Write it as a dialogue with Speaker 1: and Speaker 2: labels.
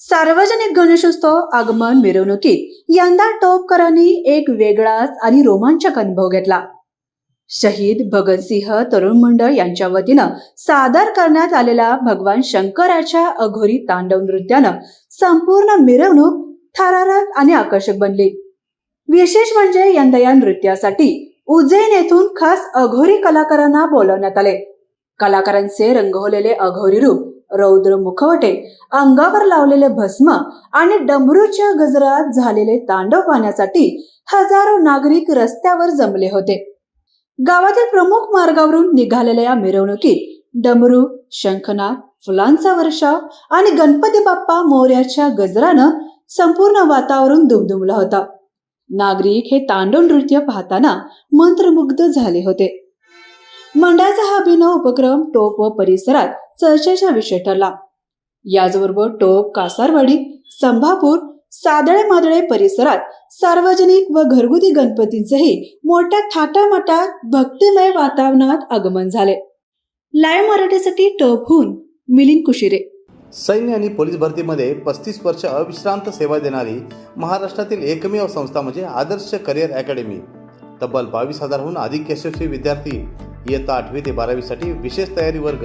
Speaker 1: सार्वजनिक गणेशोत्सव आगमन मिरवणुकीत यंदा टोपकरांनी एक वेगळाच आणि रोमांचक अनुभव घेतला. शहीद भगतसिंह तरुण मंडळ यांच्या वतीनं सादर करण्यात आलेल्या भगवान शंकराच्या अघोरी तांडव नृत्यानं संपूर्ण मिरवणूक थरारक आणि आकर्षक बनली. विशेष म्हणजे यंदा या नृत्यासाठी उज्जैन येथून खास अघोरी कलाकारांना बोलवण्यात आले. कलाकारांचे रंगवलेले अघोरी रूप रौद्र मुखवटे अंगावर लावलेले भस्म आणि डमरूच्या गजरात झालेले तांडव पाहण्यासाठी हजारो नागरिक रस्त्यावर जमले होते. गावातील प्रमुख मार्गावरून निघालेल्या या मिरवणुकीत डमरू शंखनाद फुलांचा वर्षाव आणि गणपती बाप्पा मोर्याच्या गजरानं संपूर्ण वातावरण दुमदुमला होता. नागरिक हे तांडव नृत्य पाहताना मंत्रमुग्ध झाले होते. मंडळाचा हा अभिनव उपक्रम टोप व परिसरात चर्चेचा विषय ठरला याचबरोबर टोप कासारवाडी संभापूर सादळे मादळे परिसरात सार्वजनिक व घरगुती गणपतींचेही मोठ्या थाटामाटात भक्तिमय वातावरणात आगमन झाले. लाईव्ह मराठीसाठी टोपहून मिलिंद कुशिरे.
Speaker 2: सैन्य आणि पोलीस भरतीमध्ये पस्तीस वर्ष अविश्रांत सेवा देणारी महाराष्ट्रातील एकमेव संस्था म्हणजे आदर्श करिअर अकॅडमी. तब्बल बावीस हजारहून अधिक यशस्वी विद्यार्थी इयत्ता आठवी ते बारावीसाठी विशेष तयारी वर्ग.